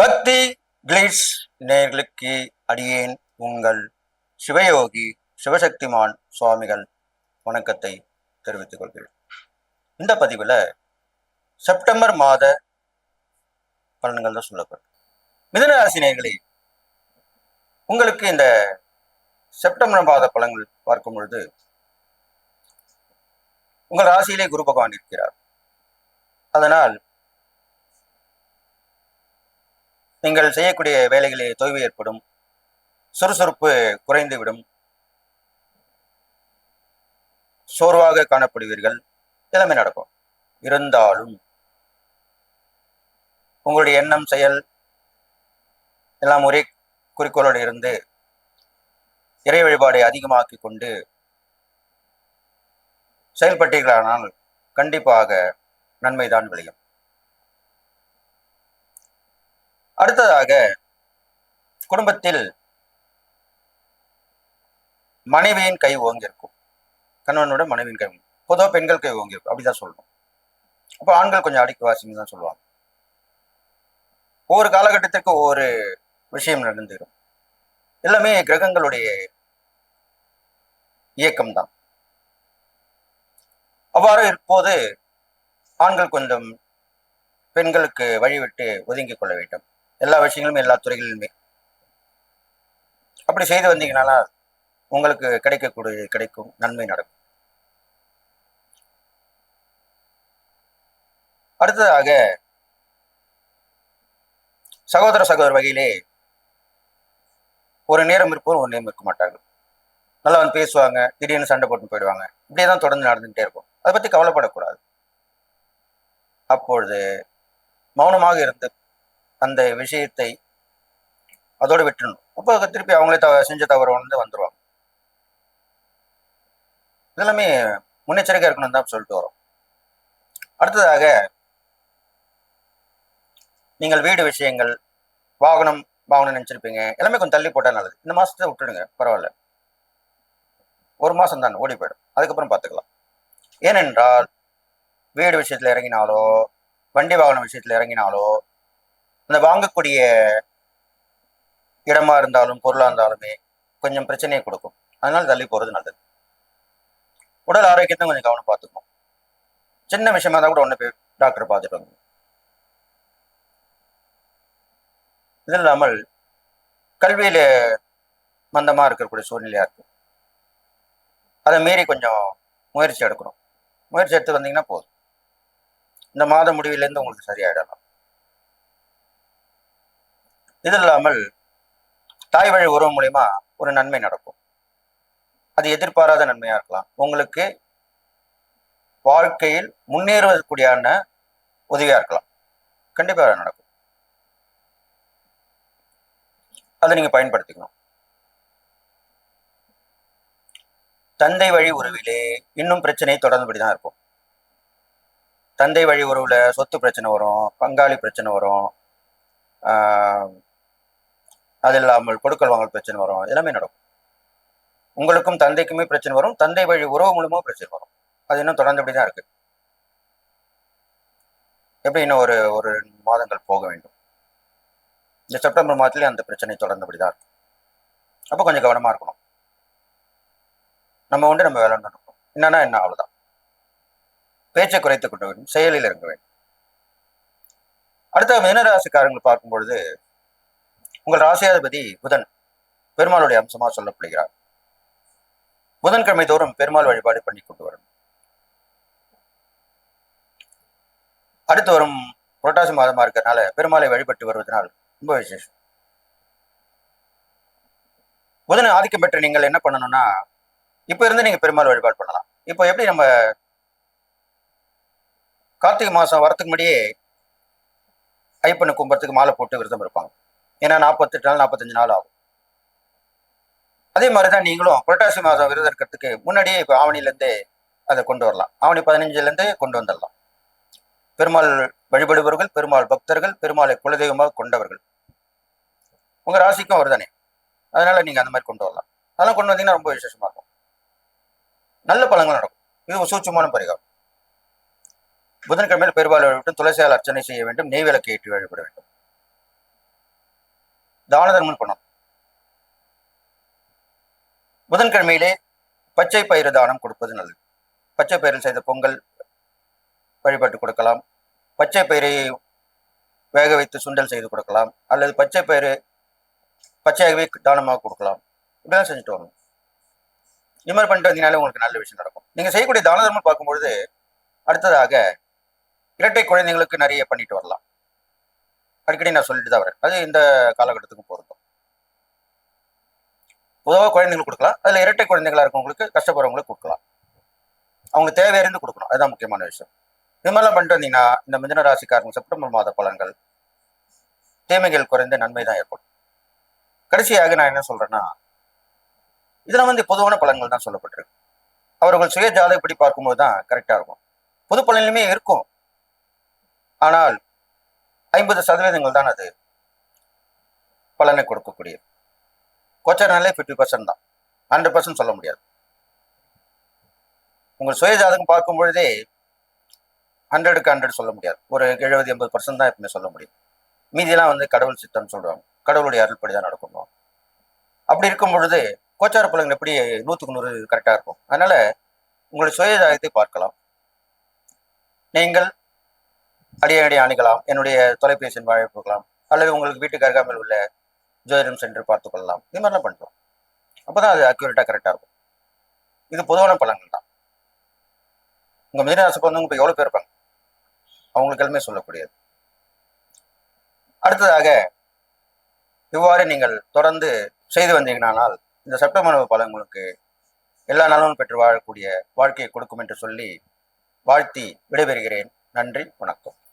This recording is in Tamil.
பக்தி கிளிட்ஸ் நேர்களுக்கு அடியேன் உங்கள் சிவயோகி சிவசக்திமான் சுவாமிகள் வணக்கத்தை தெரிவித்துக் கொள்கிறேன். இந்த பதிவில் செப்டம்பர் மாத பலன்கள் தான் சொல்லப்படும். மிதுன ராசி உங்களுக்கு இந்த செப்டம்பர் மாத பலன்கள் பார்க்கும் பொழுது உங்கள் ராசியிலே குரு பகவான் இருக்கிறார். அதனால் நீங்கள் செய்யக்கூடிய வேலைகளில் தொய்வு ஏற்படும். சுறுசுறுப்பு குறைந்துவிடும். சோர்வாக காணப்படுவீர்கள். எல்லாமே நடக்கும். இருந்தாலும் உங்களுடைய எண்ணம் செயல் எல்லாம் ஒரே குறிக்கோளோடு இருந்து இறை வழிபாடை அதிகமாக்கி கொண்டு செயல்பட்டீர்களானால் கண்டிப்பாக நன்மைதான் விளையும். அடுத்ததாக குடும்பத்தில் மனைவியின் கை ஓங்கியிருக்கும். கணவனோட மனைவியின் கை பொதுவாக பெண்கள் கை ஓங்கியிருக்கும். அப்படிதான் சொல்லணும் அப்போ ஆண்கள் கொஞ்சம் அடிக்க வாசிங்க தான் சொல்லுவாங்க. ஒவ்வொரு காலகட்டத்திற்கு ஒவ்வொரு விஷயம் நடந்துடும் எல்லாமே கிரகங்களுடைய இயக்கம்தான் அவ்வாறு இப்போது ஆண்கள் கொஞ்சம் பெண்களுக்கு வழிவிட்டு ஒதுங்கிக் கொள்ள வேண்டும். எல்லா விஷயங்களுமே எல்லா துறைகளிலுமே. அப்படி செய்து வந்தீங்கனால உங்களுக்கு கிடைக்கக்கூடிய கிடைக்கும் நன்மை நடக்கும். அடுத்ததாக சகோதர சகோதர வகையிலே ஒரு நேரம் இருப்போர் ஒரு நேரம் இருக்க மாட்டார்கள். நல்லா வந்து பேசுவாங்க திடீர்னு சண்டை போட்டு போயிடுவாங்க. இப்படியே தான் தொடர்ந்து நடந்துகிட்டே இருக்கும். அதை பற்றி கவலைப்படக்கூடாது. அப்பொழுது மௌனமாக இருந்து அந்த விஷயத்தை அதோடு விட்டுணும் அப்போ திருப்பி அவங்களே தவ செஞ்ச தவறு வந்து வந்துடுவாங்க இதெல்லாமே முன்னெச்சரிக்கை இருக்கணும் தான் சொல்லிட்டு வரோம். அடுத்ததாக நீங்கள் வீடு விஷயங்கள் வாகனம் வாகனம் நினச்சிருப்பீங்க. எல்லாமே கொஞ்சம் தள்ளி போட்டால் நல்லது. இந்த மாதத்தை விட்டுடுங்க. பரவாயில்ல. ஒரு மாதம் தான் ஓடி போயிடும். அதுக்கப்புறம் பார்த்துக்கலாம் ஏனென்றால் வீடு விஷயத்தில் இறங்கினாலோ வண்டி வாகன விஷயத்தில் இறங்கினாலோ அந்த வாங்கக்கூடிய இடமா இருந்தாலும் பொருளாக இருந்தாலுமே கொஞ்சம் பிரச்சனையை கொடுக்கும். அதனால தள்ளி போகிறது நல்லது. உடல் ஆரோக்கியத்தை கொஞ்சம் கவனம் பார்த்துக்கணும். சின்ன விஷயமா தான் கூட ஒன்று போய் டாக்டர் பார்த்துட்டு வந்து இது இல்லாமல் கல்வியில் மந்தமாக இருக்கக்கூடிய சூழ்நிலையாக இருக்கும். அதை மீறி கொஞ்சம் முயற்சி எடுக்கணும். முயற்சி எடுத்து வந்தீங்கன்னா போதும். இந்த மாத முடிவிலேருந்து உங்களுக்கு சரியாயிடலாம். இது இல்லாமல் தாய் வழி உறவு மூலிமா ஒரு நன்மை நடக்கும். அது எதிர்பாராத நன்மையாக இருக்கலாம். உங்களுக்கு வாழ்க்கையில் முன்னேறுவதற்குடியான உதவியாக இருக்கலாம். கண்டிப்பாக நடக்கும். அதை நீங்கள் பயன்படுத்திக்கணும். தந்தை வழி உறவிலே இன்னும் பிரச்சனை தொடர்ந்துபடி தான் இருக்கும். தந்தை வழி உறவில் சொத்து பிரச்சனை வரும் பங்காளி பிரச்சனை வரும். அது இல்லாமல் கொடுக்கல் வாங்கல் பிரச்சனை வரும். எல்லாமே நடக்கும். உங்களுக்கும் தந்தைக்குமே பிரச்சனை வரும். தந்தை வழி உறவு மூலமாக பிரச்சனை வரும். அது இன்னும் தொடர்ந்துபடி தான் இருக்கு. எப்படி இன்னும் ஒரு ஒரு மாதங்கள் போக வேண்டும்? இந்த செப்டம்பர் மாதத்துலேயே அந்த பிரச்சனை தொடர்ந்தபடி தான் இருக்கும் அப்போ கொஞ்சம் கவனமாக இருக்கணும். நம்ம உண்டு நம்ம வேலை நடக்கணும். என்னன்னா என்ன அவ்வளோதான் பேச்சை குறைத்துக் கொண்டு வேண்டும். செயலில் இறங்க வேண்டும். அடுத்த மீனராசிக்காரங்களை பார்க்கும் பொழுது உங்கள் ராசியாதிபதி புதன் பெருமாளுடைய அம்சமாக சொல்லப்படுகிறார். புதன்கிழமை தோறும் பெருமாள் வழிபாடு பண்ணி கொண்டு வரும் அடுத்து வரும் புரட்டாசி மாதமா இருக்கிறதுனால பெருமாளை வழிபட்டு வருவதனால் ரொம்ப விசேஷம். புதன் ஆதிக்கம் பெற்ற நீங்கள் என்ன பண்ணணும்னா இப்ப இருந்து நீங்க பெருமாள் வழிபாடு பண்ணலாம். இப்போ எப்படி நம்ம கார்த்திகை மாசம் வரத்துக்கு முன்னாடியே ஐப்பனை கும்பறதுக்கு மாலை போட்டு விரதம் இருப்பாங்க. ஏன்னா நாற்பத்தெட்டு நாள் நாற்பத்தஞ்சு நாள் ஆகும். அதே மாதிரி தான் நீங்களும் புரட்டாசி மாதம் விரதம் இருக்கிறதுக்கு முன்னாடியே இப்போ ஆவணிலேருந்தே அதை கொண்டு வரலாம். ஆவணி பதினஞ்சுலேருந்தே கொண்டு வந்துடலாம். பெருமாள் வழிபடுபவர்கள் பெருமாள் பக்தர்கள் பெருமாளை குலதெய்வமாக கொண்டவர்கள். உங்கள் ராசிக்கும் வருதானே அதனால நீங்கள் அந்த மாதிரி கொண்டு வரலாம். அதெல்லாம் கொண்டு வந்தீங்கன்னா ரொம்ப விசேஷமாக இருக்கும். நல்ல பழங்கள் நடக்கும். இது சூட்சமான பரிகாரம். புதன்கிழமையில் பெருமாள் வழிபட்டு துளசியால் அர்ச்சனை செய்ய வேண்டும். நெய் விளக்கு ஏற்றி வழிபட வேண்டும். தான தர்மம் பண்ணணும் புதன்கிழமையிலே பச்சை பயிறு தானம் கொடுப்பது நல்லது. பச்சை பயிரில் செய்த பொங்கல் வழிபட்டு கொடுக்கலாம். பச்சை பயிரை வேக வைத்து சுண்டல் செய்து கொடுக்கலாம். அல்லது பச்சை பயிறு பச்சையாகவே தானமாக கொடுக்கலாம். இப்படிலாம் செஞ்சுட்டு வரணும் இது மாதிரி பண்ணிட்டு வந்தீங்கனாலே உங்களுக்கு நல்ல விஷயம் நடக்கும். நீங்கள் செய்யக்கூடிய தான தர்மம் பார்க்கும்பொழுது அடுத்ததாக இரட்டை குழந்தைங்களுக்கு நிறைய பண்ணிட்டு வரலாம். அடிக்கடி நான் சொல்லிட்டு தான் வரேன். அது இந்த காலகட்டத்துக்கும் பொருந்தும். பொதுவாக குழந்தைங்களுக்கு கொடுக்கலாம். அதில் இரட்டை குழந்தைகளாக இருக்கவங்களுக்கு கஷ்டப்படுறவங்களுக்கு கொடுக்கலாம். அவங்க தேவையிருந்து கொடுக்கணும். அதுதான் முக்கியமான விஷயம். இது மாதிரிலாம் பண்ணிட்டு வந்தீங்கன்னா இந்த மிதன ராசிக்காரங்க செப்டம்பர் மாத பலன்கள் தீமைகள் குறைந்த நன்மை தான் ஏற்படும். கடைசியாக நான் என்ன சொல்றேன்னா இதெல்லாம் வந்து பொதுவான பலன்கள் தான் சொல்லப்பட்டிருக்கு. அவர்கள் சுய ஜாதகப்படி பார்க்கும்போது தான் கரெக்டாக இருக்கும். பொது பலனிலுமே இருக்கும். ஆனால் ஐம்பது சதவீதங்கள் தான் அது பலனை கொடுக்கக்கூடியது கோச்சாரனாலே ஃபிஃப்டி பர்சன்ட் தான். ஹண்ட்ரட் பர்சன்ட் சொல்ல முடியாது. உங்கள் சுய ஜாதகம் பார்க்கும் பொழுதே ஹண்ட்ரடுக்கு ஹண்ட்ரட் சொல்ல முடியாது. ஒரு எழுபது எண்பது பர்சன்ட் தான் எப்பவுமே சொல்ல முடியும். மீதியெல்லாம் வந்து கடவுள் சித்தம்னு சொல்லுவாங்க. கடவுளுடைய அருள்படி தான் நடக்கணும் அப்படி இருக்கும் பொழுது கோச்சார பலன்கள் எப்படி நூற்றுக்கு நூறு கரெக்டாக இருக்கும்? அதனால உங்களுடைய சுய ஜாதகத்தை பார்க்கலாம். நீங்கள் அடியடி அணுகலாம் என்னுடைய தொலைபேசியின் வாழைப்புக்கலாம் அல்லது உங்களுக்கு வீட்டுக்கு அருகாமல் உள்ள ஜோதிடம் சென்று பார்த்து கொள்ளலாம். இது மாதிரிலாம் பண்ணுறோம் அப்போ தான் அது அக்யூரேட்டாக கரெக்டாக இருக்கும். இது பொதுவான பலன்கள் தான். உங்கள் மிதனராசி பிறந்தவங்க இப்போ எவ்வளோ பேர் இருப்பாங்க? அவங்களுக்கு எல்லாமே சொல்லக்கூடியது. அடுத்ததாக இவ்வாறு நீங்கள் தொடர்ந்து செய்து வந்தீங்கனால் இந்த செப்டம்பர் பழங்களுக்கு பலன் உங்களுக்கு எல்லா நலனும் பெற்று வாழக்கூடிய வாழ்க்கையை கொடுக்கும் என்று சொல்லி வாழ்த்தி விடைபெறுகிறேன். நன்றி வணக்கம்.